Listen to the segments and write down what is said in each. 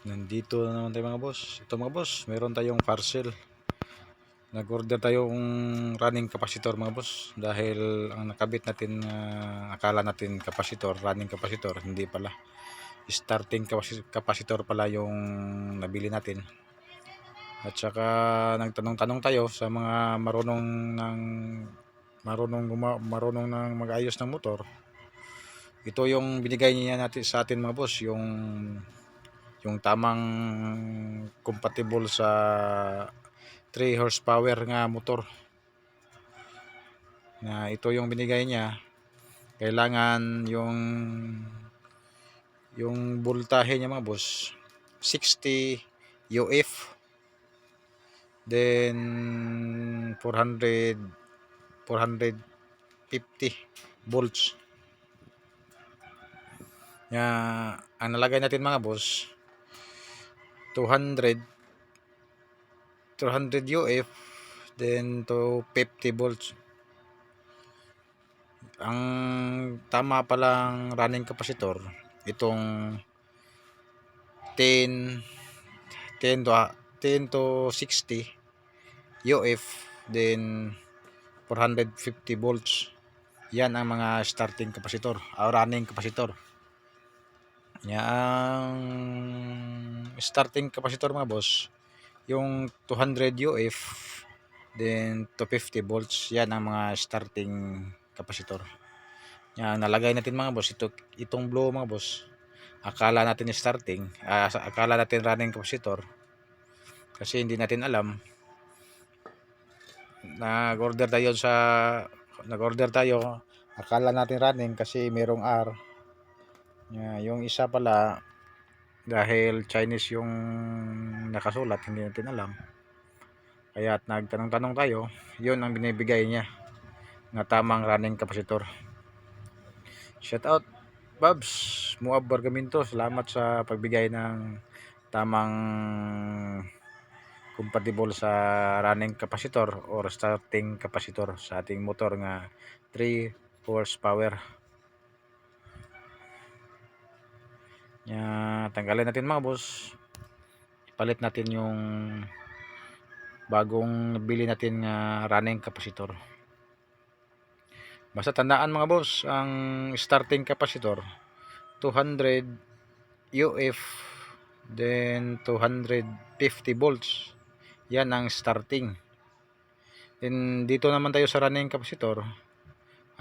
Nandito na naman tayo mga boss. Ito mga boss, meron tayong parcel. Nag-order tayong running capacitor mga boss. Dahil ang nakabit natin, ah, akala natin capacitor, running capacitor, hindi pala. Starting capacit- capacitor pala yung nabili natin. At saka nagtanong-tanong tayo sa mga marunong ng marunong marunong ng mag-ayos ng motor. Ito yung binigay niya natin sa atin mga boss, yung yung tamang compatible sa 3 horsepower nga motor. Na ito yung binigay niya. Kailangan yung yung voltahe niya mga boss 60 UF then 400 450 volts. Ya ang nalagay natin mga boss 200 200 UF then to 50 volts. Ang tama palang running capacitor itong 10 10 to 10 to 60 UF then 450 volts. Yan ang mga starting capacitor o running capacitor yan starting capacitor mga boss yung 200 UF then 250 volts yan ang mga starting capacitor yan nalagay natin mga boss ito itong blue mga boss. Akala natin starting ah, akala natin running capacitor kasi hindi natin alam. Nag-order tayo sa nag-order tayo akala natin running kasi merong R Yeah, yung isa pala dahil Chinese yung nakasulat hindi natin alam. Kaya at nagtanong-tanong tayo yun ang binibigay niya na tamang running capacitor shout out Babs Muab Bargaminto. Salamat sa pagbigay ng tamang compatible sa running capacitor or starting capacitor sa ating motor nga 3 horsepower Ya, tanggalin natin mga boss. Ipalit natin yung bagong bili natin nga running capacitor. Basta tandaan mga boss, ang starting capacitor 200 UF then 250 volts. Yan ang starting. Then dito naman tayo sa running capacitor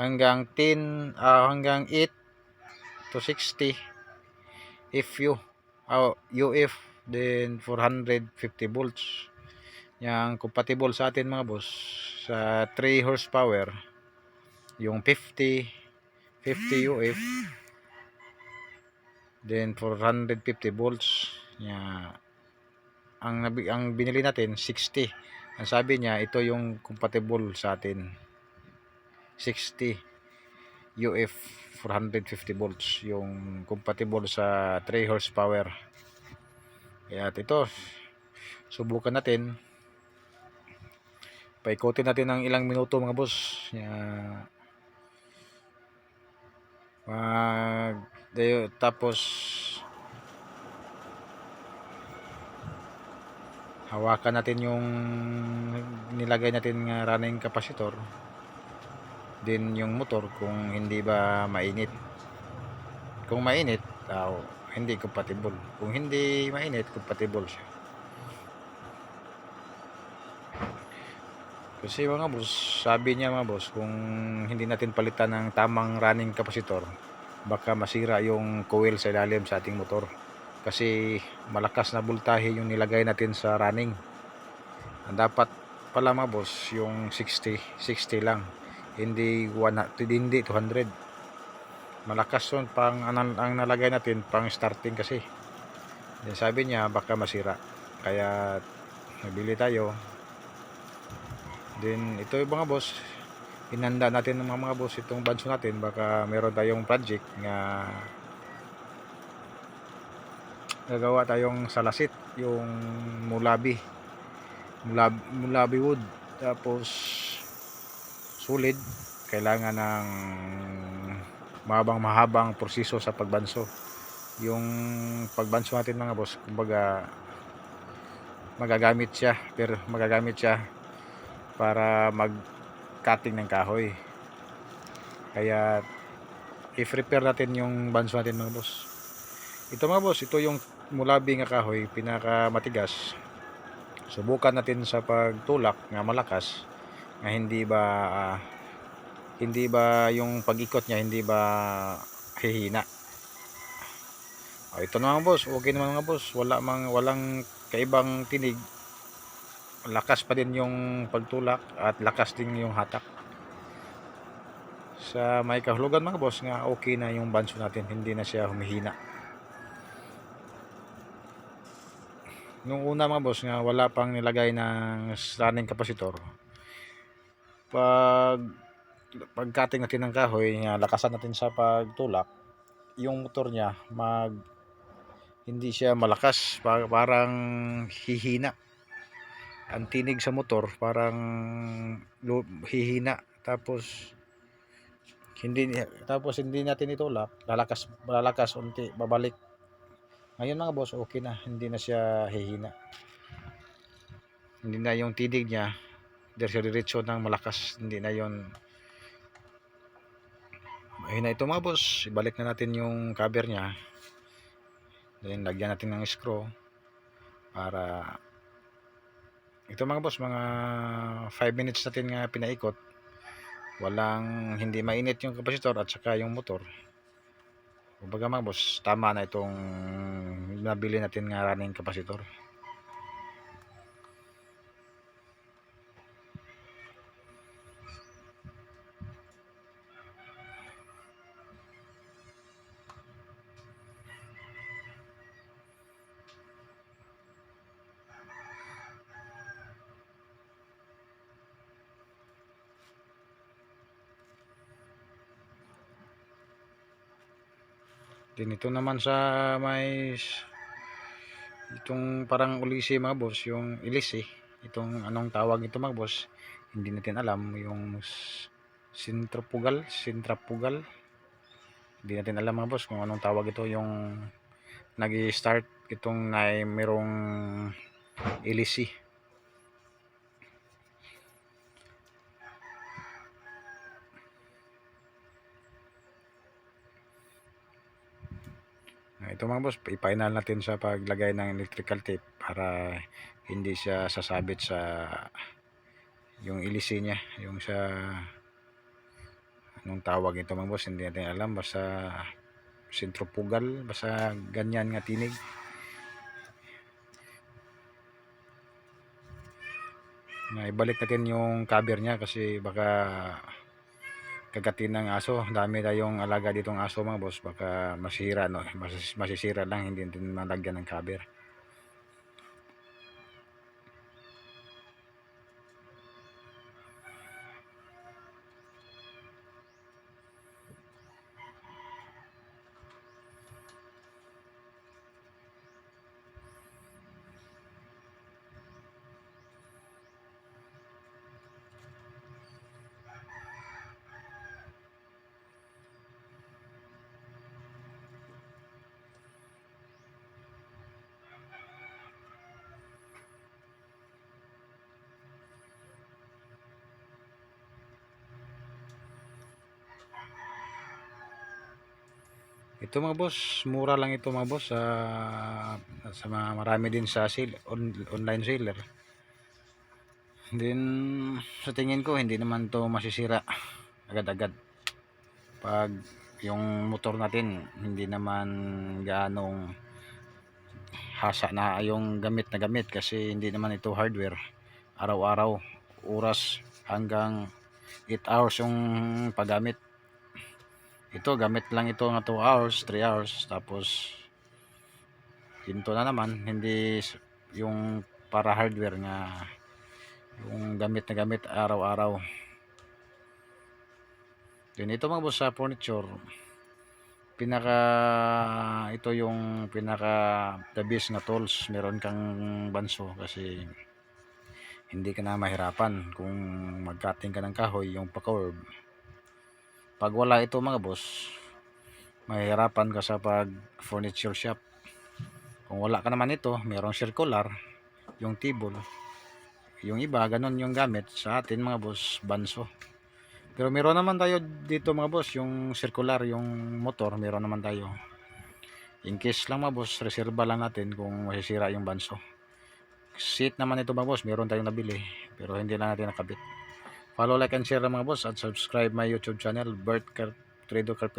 hanggang 10 ah, hanggang 8 to 60 FU uh, UF then 450 volts. Yang compatible sa atin mga boss sa 3 horsepower yung 50 50 UF then 450 volts. Nya ang ang binili natin 60 ang sabi niya ito yung compatible sa atin 60 UF 450 volts yung compatible sa 3 horsepower. Kaya ito subukan natin. Paikutin natin ng ilang minuto mga boss. Kaya, dayo, tapos hawakan natin yung nilagay natin nga running capacitor din yung motor kung hindi ba mainit. Kung mainit uh, hindi compatible. Kung hindi mainit compatible siya. Kasi mga boss sabi niya mga boss kung hindi natin palitan ng tamang running capacitor baka masira yung coil sa ilalim sa ating motor. Kasi malakas na voltahe yung nilagay natin sa running. Dapat pala mga boss yung 60 60 lang hindi 100 hindi 200 malakas yun pang ang, ang nalagay natin pang starting kasi. Then sabi niya baka masira. Kaya nabili tayo. Then ito yung mga boss. Inanda natin ng mga, mga boss itong banso natin. Baka meron tayong project nga gagawa tayong salasit yung mulabi. Mulabi, mulabi wood. Tapos sulit kailangan ng mahabang mahabang proseso sa pagbanso. Yung pagbanso natin mga boss kumbaga magagamit siya pero magagamit siya para mag cutting ng kahoy. Kaya i-prepare natin yung banso natin mga boss. Ito mga boss ito yung mulabi nga kahoy pinaka matigas subukan natin sa pagtulak nga malakas nga hindi ba ah, hindi ba yung pag-ikot niya hindi ba hihina? Oh, ito na mga boss. Okay naman mga boss. Wala mang walang kaibang tinig. Lakas pa din yung pagtulak at lakas din yung hatak. Sa may kahulugan mga boss nga okay na yung banso natin. Hindi na siya humihina. Nung una mga boss nga wala pang nilagay ng running capacitor pag pag cutting natin ng kahoy lakasan natin sa pagtulak yung motor niya mag hindi siya malakas pa- parang hihina. Ang tinig sa motor parang hihina. Tapos hindi tapos hindi natin itulak lalakas lalakas unti babalik. Ngayon mga boss okay na hindi na siya hihina. Hindi na yung tinig niya diretso ng malakas hindi na yon ayun na ito mga boss ibalik na natin yung cover niya. Then lagyan natin ng screw para ito mga boss mga 5 minutes natin nga pinaikot. Walang hindi mainit yung kapasitor at saka yung motor. Kumbaga mga boss tama na itong nabili natin nga running kapasitor Din ito naman sa may itong parang ulisi mga boss, yung ilisi. Itong anong tawag ito mga boss, hindi natin alam yung centrifugal, centrifugal. Hindi natin alam mga boss kung anong tawag ito yung nag-start itong na merong ilisi. Ito mga boss, ipainal natin sa paglagay ng electrical tape para hindi siya sasabit sa yung ilisi niya, yung sa anong tawag ito mga boss, hindi natin alam, basta centrifugal, basta ganyan nga tinig. Na ibalik natin yung cover niya kasi baka kagatin ng aso. Dami tayong alaga ditong aso mga boss. Baka masira, no? Mas, masisira lang, hindi natin malagyan ng cover. Ito mga boss, mura lang ito mga boss sa sa mga marami din sa sale, on, online seller. Then sa tingin ko hindi naman to masisira agad-agad. Pag yung motor natin hindi naman gaanong hasa na yung gamit na gamit kasi hindi naman ito hardware. Araw-araw, oras hanggang 8 hours yung paggamit ito gamit lang ito nga 2 hours 3 hours tapos hinto na naman. Hindi yung para hardware nga yung gamit na gamit araw-araw. Din ito mga boss sa furniture pinaka ito yung pinaka the best nga tools. Meron kang banso kasi hindi ka na mahirapan kung mag-cutting ka ng kahoy yung pa-curve pag wala ito mga boss mahihirapan ka sa pag furniture shop. Kung wala ka naman ito, merong circular, yung table. Yung iba, ganun yung gamit. Sa atin mga boss, banso. Pero meron naman tayo dito mga boss, yung circular, yung motor, meron naman tayo. In case lang mga boss, reserva lang natin kung masisira yung banso. Seat naman ito mga boss, meron tayong nabili. Pero hindi lang natin nakabit. Follow, like, and share mga boss at subscribe my YouTube channel, Bert Car- Trader Carpenter.